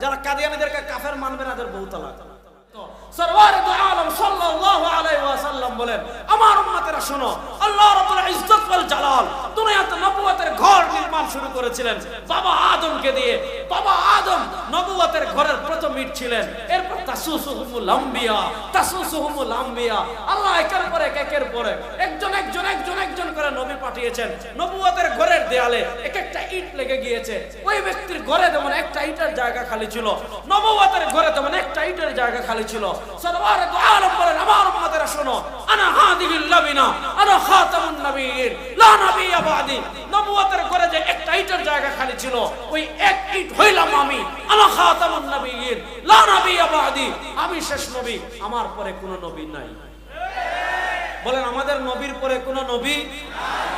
যারা কাদিয়ানিদেরকে কাফের মানবে না এদের বহু তালাক। সরওয়ার দু আলম সাল্লাল্লাহু আলাইহি ওয়াসাল্লাম বলেন, আমার উম্মতেরা শোনো, আল্লাহ একের পর একজন একজন একজন একজন করে পাঠিয়েছেন। নবুয়তের ঘরের দেয়ালে এক একটা ইট লেগে গিয়েছে। ওই ব্যক্তির ঘরে যেমন একটা ইটের জায়গা খালি ছিল নবুয়তের ঘরে যেমন একটা ইটের জায়গা খালি ছিল। সরওয়ার দু আলম বলেন আমার উম্মতেরা শোনো, আনা হাদিহিল লাবিনা আনা খাতামুন নবিয়্যিন লা নাবিয়্যা বাদি। নবুয়তের ঘরে যে একটা ইটের জায়গা খালি ছিল, ওই এক ইট হইলাম আমি, আনা খাতামুন নবিয়্যিন লা নাবিয়্যা বাদি। আমি শেষ নবী, আমার পরে কোনো নবী নাই। বলেন, আমাদের নবীর পরে কোন নবী?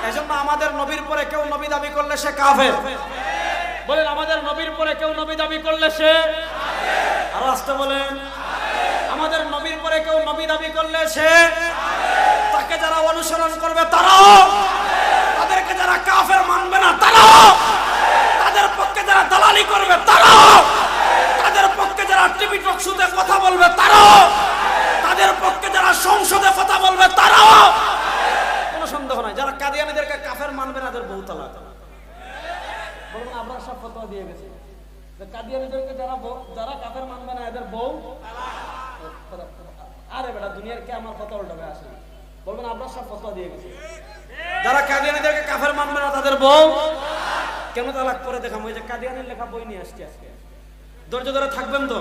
এজন্য আমাদের নবীর পরে কেউ নবী দাবি করলে সে কাফের। বলেন, আমাদের নবীর পরে কেউ নবী দাবি করলে সে আরও আসতে বলেন, আমাদের নবীর পরে কেউ নবী দাবি করলে সে তাকে যারা অনুসরণ করবে তারাও তাদেরকে যারা কাফের মানবে না তারাও তাদের পক্ষে যারা দালালি করবে তারাও তাদের পক্ষে যারা টিভি টক কথা বলবে তারাও তাদের পক্ষে যারা সংসদে কথা বলবে কাদিয়ানিদেরকে কাফের মানবে না তাদের বহু তালাক। বলুন আমরা সব ফতোয়া দিয়ে গেছি। যে কাদিয়ানিদেরকে যারা যারা কাফের মানবে না এদের বউ আরে বেটা দুনিয়ার কে আমার কথা উল্টাবে আসে? বলবেন আমরা সব ফতোয়া দিয়ে গেছি। যারা কাদিয়ানিদেরকে কাফের মানবে না তাদের বউ কেন তালাক করে দেখাম? ওই যে কাদিয়ানির লেখা বই নিয়ে আসছি আজকে। ধৈর্য ধরে থাকবেন তো?